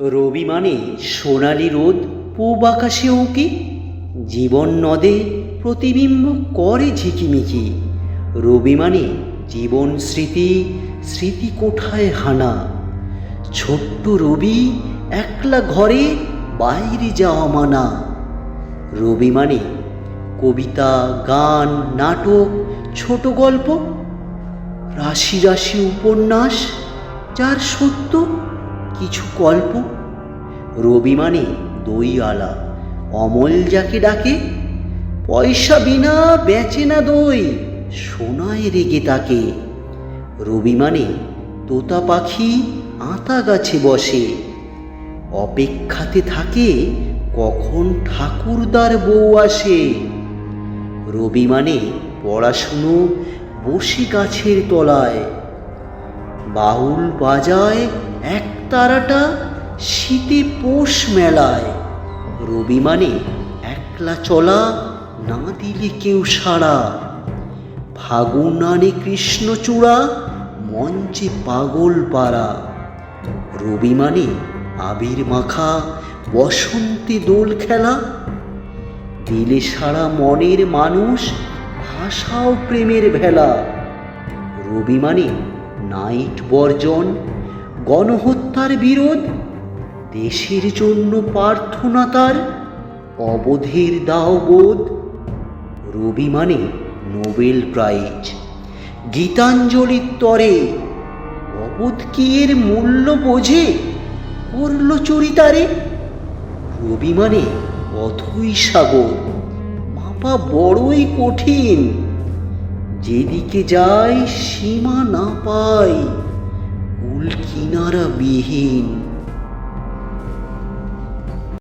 রবি মানে সোনালি রোদ, পূব আকাশে উঁকি জীবন নদে প্রতিবিম্ব করে ঝিকিমিকি। রবি মানে জীবন স্মৃতি স্মৃতি কোঠায় হানা। ছোট্ট রবি একলা ঘরে বাইরে যাওয়া মানা। রবি মানে কবিতা, গান, নাটক, ছোট গল্প, রাশি রাশি উপন্যাস, যার সত্য কিছু গল্প? রবি মানে দই আলা অমল যাকে ডাকে, পয়সা বিনা বেচে না দই, সোনায় রেগে তাকে। রবি মানে তোতা পাখি আতা গাছে বসে। অপেক্ষাতে থাকে কখন ঠাকুরদার বউ আসে। রবি মানে পড়াশুনো বসে গাছের তলায়। বাউল বাজায় এক তারাটা শীতে পোষ মেলায়। রবি মানে একলা চলা, না দিলে কেউ সাড়া। ফাগুন আনে কৃষ্ণচূড়া মঞ্চে পাগল পাড়া। রবি মানে আবির মাখা, বসন্তে দোল খেলা। দিলে সারা মনের মানুষ, ভাষাও প্রেমের ভেলা। রবি মানে নাইট বর্জন গণহত্যার বিরোধ, দেশের জন্য প্রার্থনা তার, অবধের দাওবোধ রবি মানে নোবেল প্রাইজ। গীতাঞ্জলির তরে, অবোধ কি এর মূল্য বোঝে? করল চরিতারে। রবি মানে অথই সাগর। মাপা বড়ই কঠিন। যেদিকে যায়, সীমা না পাই কুল কিনারা বিহীন